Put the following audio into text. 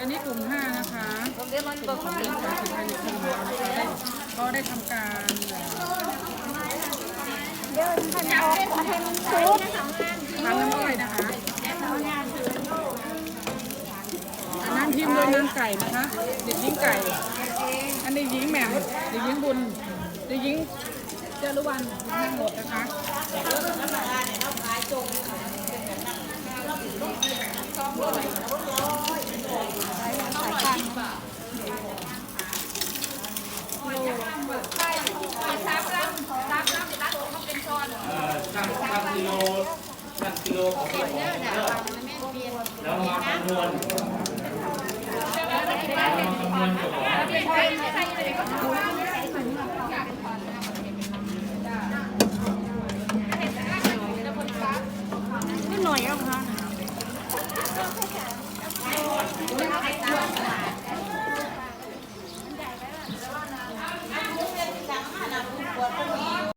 อันนี้กลุ่มห้านะคะกลุ่มของเด็กสาธิตการศึกษาของเรานะคะได้ก็ได้ทำการเอ่อเดินพันออกพันชุดทานน้ำอ้อยนะคะอันนั้นพิมโดยนางไก่นะคะเด็กหญิงไก่ อันนี้หญิงแหม่มเด็กหญิงบุญเด็กหญิงเจรุวันทั้งหมดนะคะ ช่างช่างกิโลช่างกิโลของเด็กของเด้อแล้วมาคำนวณแล้วมาคำนวณเกี่ยวกับนิดหน่อยเอาค่ะ